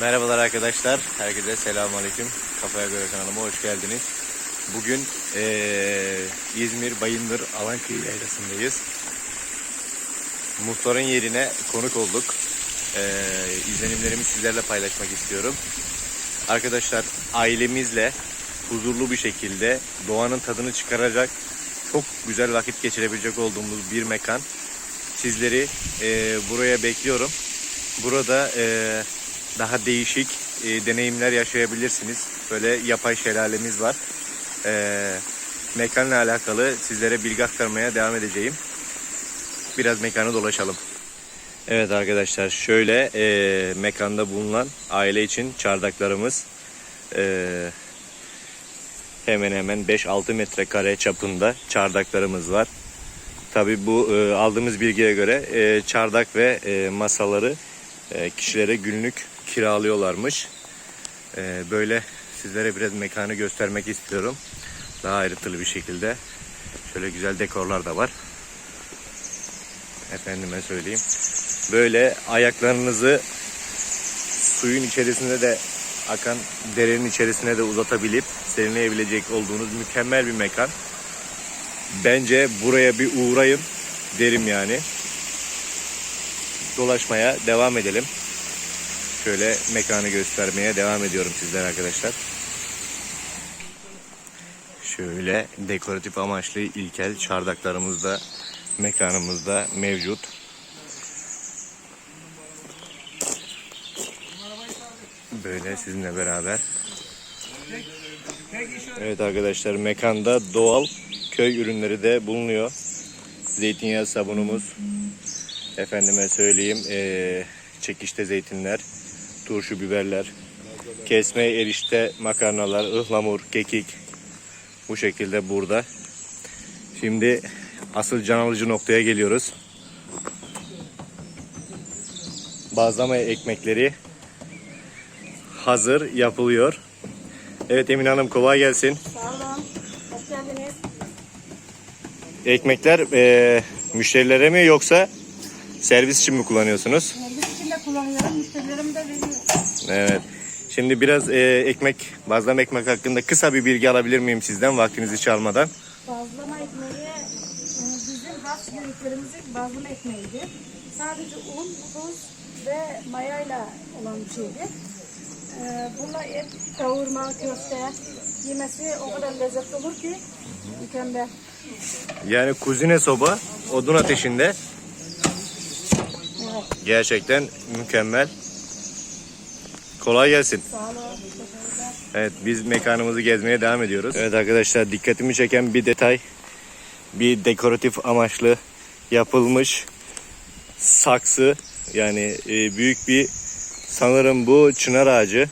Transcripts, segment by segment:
Merhabalar arkadaşlar. Herkese selamünaleyküm. Kafaya göre kanalıma hoş geldiniz. Bugün eee, İzmir Bayındır Alankıyı yaylasındayız. Muhtarın yerine konuk olduk. Eee izlenimlerimi sizlerle paylaşmak istiyorum. Arkadaşlar ailemizle huzurlu bir şekilde doğanın tadını çıkaracak çok güzel vakit geçirebilecek olduğumuz bir mekan. Sizleri eee, buraya bekliyorum. Burada eee, daha değişik eee, deneyimler yaşayabilirsiniz. Böyle yapay şelalemiz var. Eee mekanla alakalı sizlere bilgi aktarmaya devam edeceğim. Biraz mekanı dolaşalım. Evet arkadaşlar şöyle eee, mekanda bulunan aile için çardaklarımız eee, hemen hemen 5-6 metrekare çapında çardaklarımız var. Tabi bu e, aldığımız bilgiye göre e, çardak ve e, masaları e, kişilere günlük kiralıyorlarmış. E, böyle sizlere biraz mekanı göstermek istiyorum. Daha ayrıntılı bir şekilde. Şöyle güzel dekorlar da var. Efendime söyleyeyim. Böyle ayaklarınızı suyun içerisinde de akan derenin içerisine de uzatabilip serinleyebilecek olduğunuz mükemmel bir mekan. Bence buraya bir uğrayın derim yani. Dolaşmaya devam edelim. Şöyle mekanı göstermeye devam ediyorum sizlere arkadaşlar. Şöyle dekoratif amaçlı ilkel çardaklarımız da mekanımızda mevcut. Böyle sizinle beraber. Evet arkadaşlar mekanda doğal köy ürünleri de bulunuyor. Zeytinyağı sabunumuz. Efendime söyleyeyim eee, çekişte zeytinler, turşu biberler, kesme erişte makarnalar, ıhlamur, kekik. Bu şekilde burada. Şimdi asıl can alıcı noktaya geliyoruz. Bazlama ekmekleri hazır yapılıyor. Evet Emine Hanım kolay gelsin. Sağ olun. Hoş geldiniz. Ekmekler eee, müşterilere mi yoksa servis için mi kullanıyorsunuz? Servis için de kullanıyorum. Müşterilerim de veriyor. Evet. Şimdi biraz eee, ekmek, bazlama ekmek hakkında kısa bir bilgi alabilir miyim sizden vaktinizi çalmadan? Bazlama ekmeği e, bizim has yörüklerimizin bazlama ekmeğiydi. Sadece un, tuz ve mayayla olan bir şeydi. E, Bununla et, kavurma, köfte yemesi o kadar lezzetli olur ki mükemmel. Yani kuzine soba odun ateşinde. Gerçekten mükemmel. Kolay gelsin. Sağ olun. Evet biz mekanımızı gezmeye devam ediyoruz. Evet arkadaşlar dikkatimi çeken bir detay. Bir dekoratif amaçlı yapılmış saksı yani e, büyük bir sanırım bu çınar ağacı.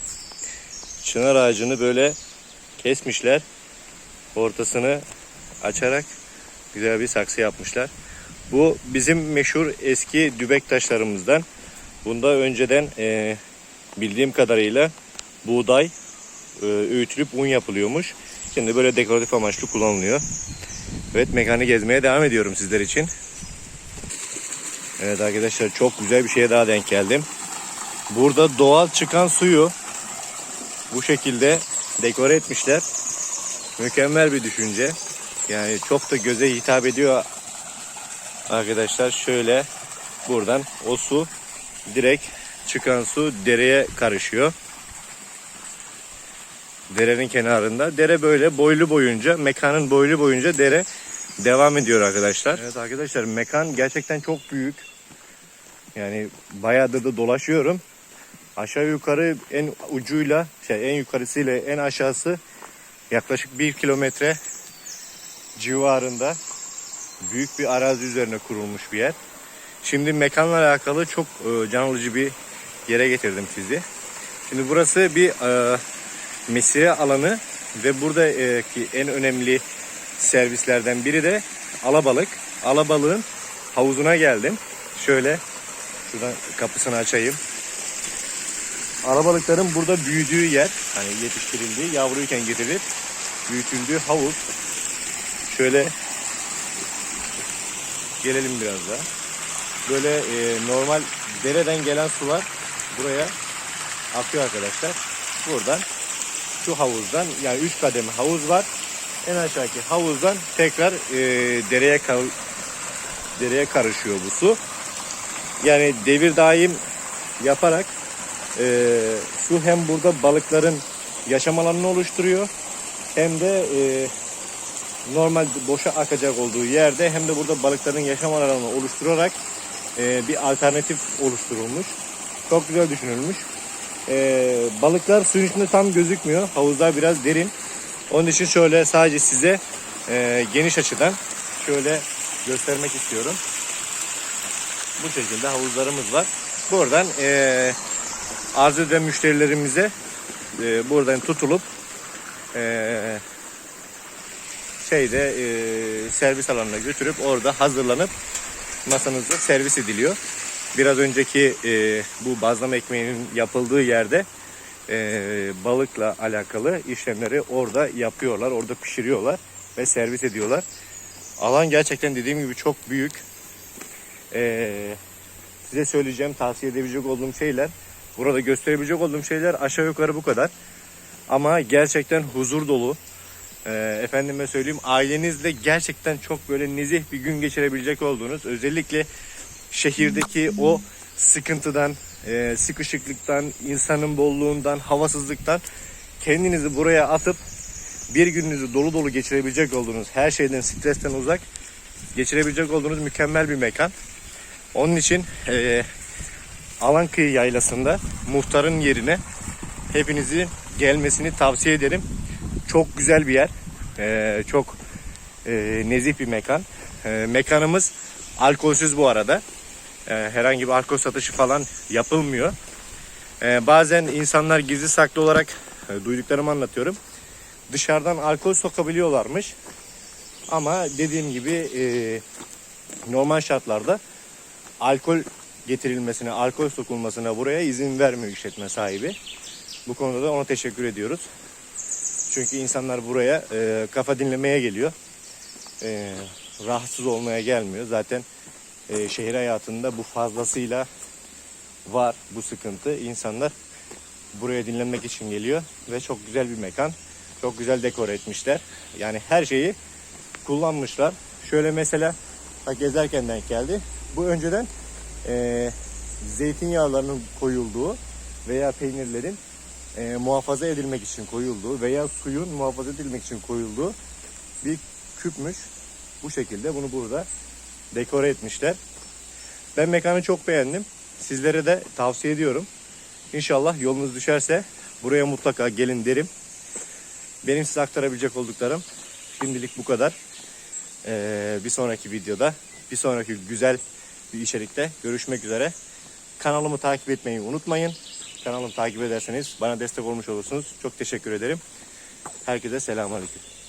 Çınar ağacını böyle kesmişler. Ortasını açarak güzel bir saksı yapmışlar. Bu bizim meşhur eski dübek taşlarımızdan. Bunda önceden e, bildiğim kadarıyla buğday e, öğütülüp un yapılıyormuş. Şimdi böyle dekoratif amaçlı kullanılıyor. Evet mekanı gezmeye devam ediyorum sizler için. Evet arkadaşlar çok güzel bir şeye daha denk geldim. Burada doğal çıkan suyu bu şekilde dekore etmişler. Mükemmel bir düşünce. Yani çok da göze hitap ediyor arkadaşlar. Şöyle buradan o su direkt çıkan su dereye karışıyor derenin kenarında. Dere böyle boylu boyunca, mekanın boylu boyunca dere devam ediyor arkadaşlar. Evet arkadaşlar mekan gerçekten çok büyük. Yani bayağıdır da dolaşıyorum. Aşağı yukarı en ucuyla, şey en yukarısıyla en aşağısı yaklaşık bir kilometre civarında büyük bir arazi üzerine kurulmuş bir yer. Şimdi mekanla alakalı çok e, can alıcı bir yere getirdim sizi. Şimdi burası bir e, mesire alanı ve buradaki en önemli servislerden biri de alabalık. Alabalığın havuzuna geldim. Şöyle şuradan kapısını açayım. Alabalıkların burada büyüdüğü yer, hani yetiştirildiği, yavruyken getirilip büyütüldüğü havuz. Şöyle gelelim biraz daha. Böyle e, normal dereden gelen sular buraya akıyor arkadaşlar. Buradan şu havuzdan yani 3 kademe havuz var. En aşağıki havuzdan tekrar e, dereye dereye karışıyor bu su. Yani devir daim yaparak e, su hem burada balıkların yaşam alanını oluşturuyor hem de e, normal boşa akacak olduğu yerde hem de burada balıkların yaşam alanını oluşturarak e, bir alternatif oluşturulmuş. Çok güzel düşünülmüş. E, balıklar suyun içinde tam gözükmüyor. Havuzlar biraz derin. Onun için şöyle sadece size e, geniş açıdan şöyle göstermek istiyorum. Bu şekilde havuzlarımız var. Buradan e, arzu eden müşterilerimize e, buradan tutulup e, şeyde e, servis alanına götürüp orada hazırlanıp masanızda servis ediliyor. Biraz önceki e, bu bazlama ekmeğinin yapıldığı yerde e, balıkla alakalı işlemleri orada yapıyorlar. Orada pişiriyorlar ve servis ediyorlar. Alan gerçekten dediğim gibi çok büyük. E, size söyleyeceğim, tavsiye edebilecek olduğum şeyler, burada gösterebilecek olduğum şeyler aşağı yukarı bu kadar. Ama gerçekten huzur dolu. E, efendime söyleyeyim ailenizle gerçekten çok böyle nezih bir gün geçirebilecek olduğunuz özellikle şehirdeki o sıkıntıdan, e, sıkışıklıktan, insanın bolluğundan, havasızlıktan kendinizi buraya atıp bir gününüzü dolu dolu geçirebilecek olduğunuz, her şeyden stresten uzak geçirebilecek olduğunuz mükemmel bir mekan. Onun için e, Alankıyı Yaylası'nda muhtarın yerine hepinizi gelmesini tavsiye ederim. Çok güzel bir yer. E, çok e, nezih bir mekan. E, mekanımız alkolsüz bu arada. E, herhangi bir alkol satışı falan yapılmıyor. E, bazen insanlar gizli saklı olarak e, duyduklarımı anlatıyorum. Dışarıdan alkol sokabiliyorlarmış. Ama dediğim gibi e, normal şartlarda alkol getirilmesine, alkol sokulmasına buraya izin vermiyor işletme sahibi. Bu konuda da ona teşekkür ediyoruz. Çünkü insanlar buraya e, kafa dinlemeye geliyor. E, rahatsız olmaya gelmiyor. Zaten e, şehir hayatında bu fazlasıyla var bu sıkıntı. İnsanlar buraya dinlenmek için geliyor ve çok güzel bir mekan. Çok güzel dekore etmişler. Yani her şeyi kullanmışlar. Şöyle mesela bak gezerken denk geldi. Bu önceden e, zeytinyağlarının koyulduğu veya peynirlerin e, muhafaza edilmek için koyulduğu veya suyun muhafaza edilmek için koyulduğu bir küpmüş. Bu şekilde bunu burada dekore etmişler. Ben mekanı çok beğendim. Sizlere de tavsiye ediyorum. İnşallah yolunuz düşerse buraya mutlaka gelin derim. Benim size aktarabilecek olduklarım şimdilik bu kadar. Ee, bir sonraki videoda, bir sonraki güzel bir içerikte görüşmek üzere. Kanalımı takip etmeyi unutmayın. Kanalımı takip ederseniz bana destek olmuş olursunuz. Çok teşekkür ederim. Herkese selamünaleyküm.